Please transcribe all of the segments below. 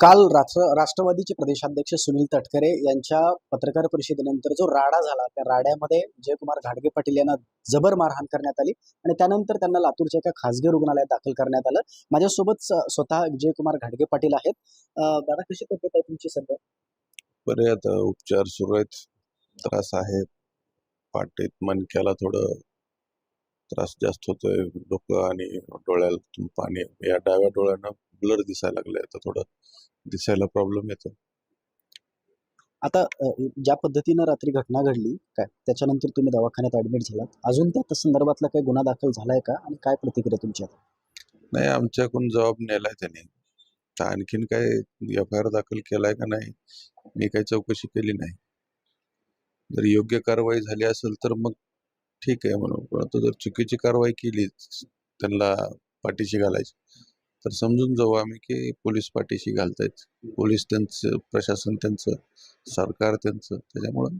काल राष्ट्र राष्ट्रवादीचे प्रदेशाध्यक्ष सुनील तटकरे यांच्या पत्रकार परिषदेनंतर जो राडा झाला त्या राड्यामध्ये जयकुमार घाडगे पाटील यांना जबर मारहाण करण्यात आली आणि त्यानंतर त्यांना लातूरच्या एका खासगी रुग्णालयात दाखल करण्यात आलं. माझ्यासोबत स्वतः विजयकुमार घाडगे पाटील आहेत. दादा कशी तब्येत आहे तुमची सध्या? बरे आता उपचार सुरू आहेत. त्रास आहे. पाठीत मणक्याला थोडं त्रास जास्त होतोय डोकं आणि डोळ्याला पाणी. या डाव्या डोळ्यानं ब्लर दिसायला लागलंय. आता थोडं दिसायला प्रॉब्लेम येतो आता ज्या पद्धतीनं रात्री घटना घडली काय? त्याच्यानंतर तुम्ही दवाखान्यात ऍडमिट झालात. अजून त्या संदर्भातला काही गुन्हा दाखल झालाय का? आणि काय प्रतिक्रिया तुमची आता? नाही आमच्याकडून जबाब नेलाय त्याने. आणखीन काय एफ आय आर दाखल केलाय का नाही मी काही चौकशी केली नाही. जर योग्य कारवाई झाली असेल तर मग ठीक आहे म्हणून. परंतु जर चुकीची कारवाई केली त्यांना पाठीशी घालायची तर समजून जाऊ आम्ही की पोलीस पाठीशी घालतायत. पोलीस त्यांचं प्रशासन त्यांचं सरकार त्यांचं. त्याच्यामुळं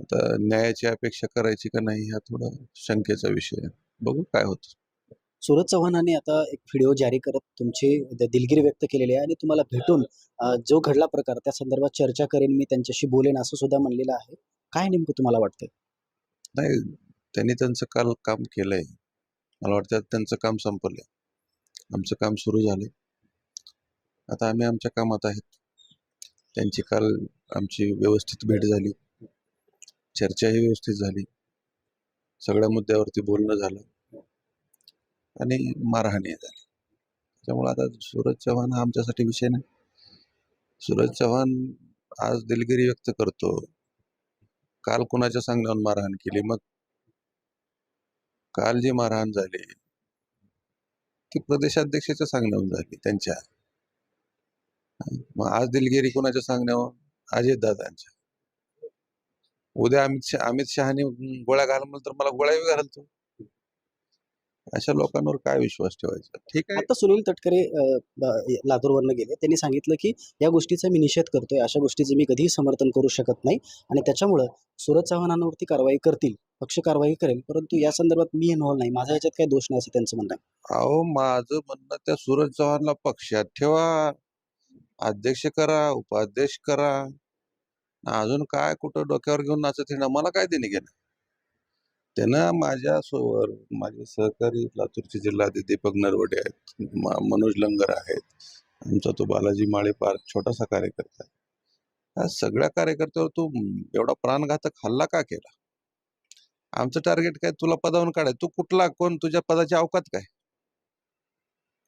आता न्यायाची अपेक्षा करायची का नाही हा थोडा शंकेचा विषय आहे. बघू काय होतं. सूरज चव्हाणांनी आता एक व्हिडिओ जारी करत तुमची दिलगिरी व्यक्त केलेली आहे आणि तुम्हाला भेटून जो घडला प्रकार त्या संदर्भात चर्चा करेन मी त्यांच्याशी बोलेन असं सुद्धा म्हणलेलं आहे. काय नेमकं तुम्हाला वाटतं नाही त्यांनी त्यांचं काल काम केलंय. मला वाटतं त्यांचं काम संपलंय. आमचं काम सुरू झालंय. आता आम्ही आमच्या कामात आहेत. त्यांची काल आमची व्यवस्थित भेट झाली. चर्चाही व्यवस्थित झाली. सगळ्या मुद्द्यावरती बोलणं झालं. आणि मारहाणी झाली. त्यामुळे आता सूरज चव्हाण हा आमच्यासाठी विषय नाही. सूरज चव्हाण आज दिलगिरी व्यक्त करतो. काल कुणाच्या सांगण्यावर मारहाण केली? मग काल जी मारहाण झाली ती प्रदेशाध्यक्षाच्या सांगण्यावर झाली त्यांच्या. मग आज दिलगिरी कुणाच्या सांगण्यावर? अजित दादांच्या. उद्या अमित शहा अमित शहाने गोळ्या घाल म्हणलं तर मला गोळ्याही घालतो. अशा लोकांवर काय विश्वास ठेवायचा? ठीक आहे. आता सुनील तटकरे लातूरवरनं गेले. त्यांनी सांगितलं की या गोष्टीचा मी निषेध करतोय. अशा गोष्टीचं मी कधीही समर्थन करू शकत नाही. आणि त्याच्यामुळं सूरज चव्हाणांवरती कारवाई करतील पक्ष कारवाई करेल. परंतु या संदर्भात मी इन्व्हॉल्व नाही. माझ्या ह्याच्यात काही दोष नाही असं त्यांचं म्हणणं आहे. अहो माझं म्हणणं त्या सूरज चव्हाणला पक्षात ठेवा. अध्यक्ष करा उपाध्यक्ष करा. अजून काय कुठं डोक्यावर घेऊन नाचत येणं मला काय देणे घेणं? त्यांना माझ्या सोबत माझे सहकारी लातूरचे जिल्हा दीपक नरवडे आहेत मनोज लंगर आहेत आमचा तो बालाजी माळे पार्क छोटासा कार्यकर्ता आहे. हा सगळ्या कार्यकर्त्यावर तू एवढा प्राणघातक हल्ला का केला? आमचं टार्गेट काय? तुला पदावरून काढाय तू कुठला कोण तुझ्या पदाची अवकात काय?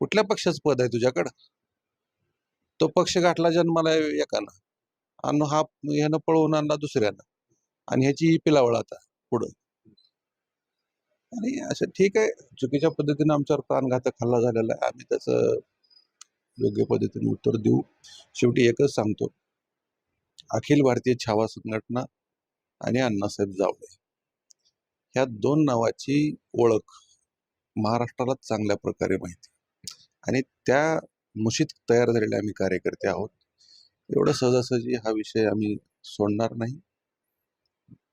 कुठल्या पक्षाचं पद आहे तुझ्याकडं? तो पक्ष गाठला जन्माला एकानं आणि हा ह्यानं पळवून आणला दुसऱ्यानं आणि ह्याची ही पिलावळ आता पुढं. आणि असं ठीक आहे चुकीच्या पद्धतीनं आमच्यावर प्राणघातक हल्ला झालेला आहे. आम्ही त्याचं योग्य पद्धतीने उत्तर देऊ. शेवटी एकच सांगतो अखिल भारतीय छावा संघटना आणि अण्णासाहेब जावळे ह्या दोन नावाची ओळख महाराष्ट्राला चांगल्या प्रकारे माहिती आणि त्या मुशीत तयार झालेले आम्ही कार्यकर्ते आहोत. एवढं सहजासहजी हा विषय आम्ही सोडणार नाही.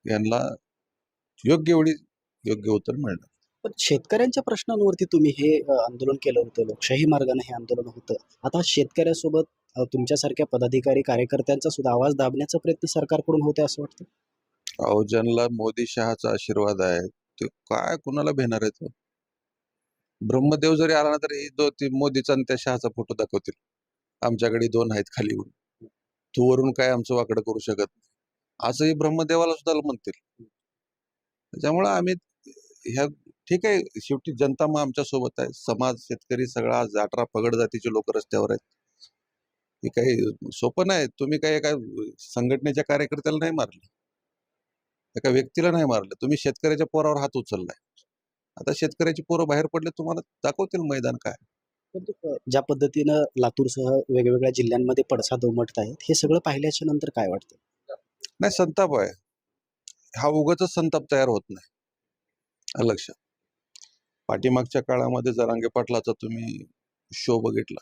यांना योग्य वेळी योग्य उत्तर मिळणार. पण शेतकऱ्यांच्या प्रश्नांवरती तुम्ही हे आंदोलन केलं होतं लोकशाही मार्गाने हे आंदोलन होतं. आता शेतकऱ्यासोबत तुमच्यासारख्या पदाधिकारी कार्यकर्त्यांचा सुद्धा आवाज दाबण्याचा प्रयत्न सरकारकडून होते असं वाटतं? अहो ज्यांना मोदी शहाचा आशीर्वाद आहे ते काय कुणाला भेणार आहे तो ब्रह्मदेव जरी आला ना तरी ते मोदीचा आणि त्या शहाचा फोटो दाखवतील. आमच्याकडे दोन आहेत खाली येऊन. तू वरून काय आमचं वाकडं करू शकत नाही? असंही ब्रह्मदेवाला सुद्धा म्हणतील. त्याच्यामुळं आम्ही ह्या ठीक आहे शेवटी जनता मग आमच्यासोबत आहे. समाज शेतकरी सगळा अठरा पगड जातीचे लोक रस्त्यावर आहेत. हे काही सोपं नाही. तुम्ही काही एका संघटनेच्या कार्यकर्त्याला नाही मारले. एका व्यक्तीला नाही मारलं. तुम्ही शेतकऱ्याच्या पोरावर हात उचललाय. आता शेतकऱ्याची पोरं बाहेर पडले तुम्हाला दाखवतील मैदान काय? ज्या पद्धतीनं लातूरसह वेगवेगळ्या जिल्ह्यांमध्ये पडसाद उमटत आहेत हे सगळं पाहिल्याच्या नंतर काय वाटतं? नाही संताप आहे. हा उगाच संताप तयार होत नाही. लक्षात पाठीमागच्या काळामध्ये जरांगे पाटलाचा तुम्ही शो बघितला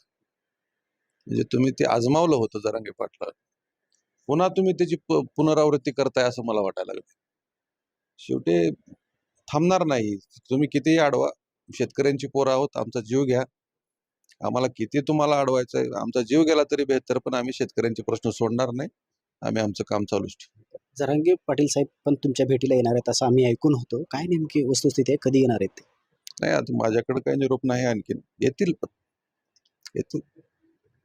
म्हणजे तुम्ही ते आजमावलं होतं जरांगे पाटला पुन्हा तुम्ही त्याची पुनरावृत्ती करताय असं मला वाटायला लागलं. शेवटी थांबणार नाही. तुम्ही कितीही अडवा शेतकऱ्यांची पोरं आहोत आमचा जीव घ्या. आम्हाला किती तुम्हाला अडवायचंय आमचा जीव गेला तरी बेहतर पण आम्ही शेतकऱ्यांचे प्रश्न सोडणार नाही. आम्ही आमचं काम चालूच ठेवू. जरांगे पाटील साहेब पण तुमच्या भेटीला येणार आहेत असं आम्ही ऐकून होतो. काय नेमकी वस्तुस्थिती आहे? कधी येणार आहेत ते? नाही आता माझ्याकडे काही निरोप नाही आणखीन. येतील पण. येतील.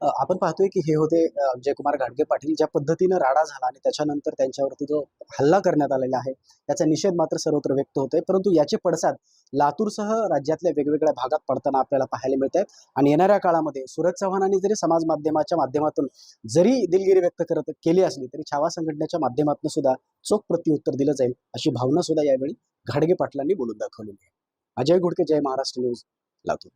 आपण पाहतोय की हे होते जयकुमार घाटगे पाटील ज्या पद्धतीनं राडा झाला आणि त्याच्यानंतर त्यांच्यावरती जो हल्ला करण्यात आलेला आहे त्याचा निषेध मात्र सर्वत्र व्यक्त होतोय. परंतु याचे पडसाद लातूरसह राज्यातल्या वेगवेगळ्या भागात पडताना आपल्याला पाहायला मिळत आहेत आणि येणाऱ्या काळामध्ये सूरज चव्हाणांनी जरी समाज माध्यमाच्या माध्यमातून जरी दिलगिरी व्यक्त करत केली असली तरी छावा संघटनेच्या माध्यमातून सुद्धा चोख प्रत्युत्तर दिलं जाईल अशी भावना सुद्धा यावेळी घाडगे पाटलांनी बोलून दाखवलेली आहे. अजय घोडके जय महाराष्ट्र न्यूज लातूर.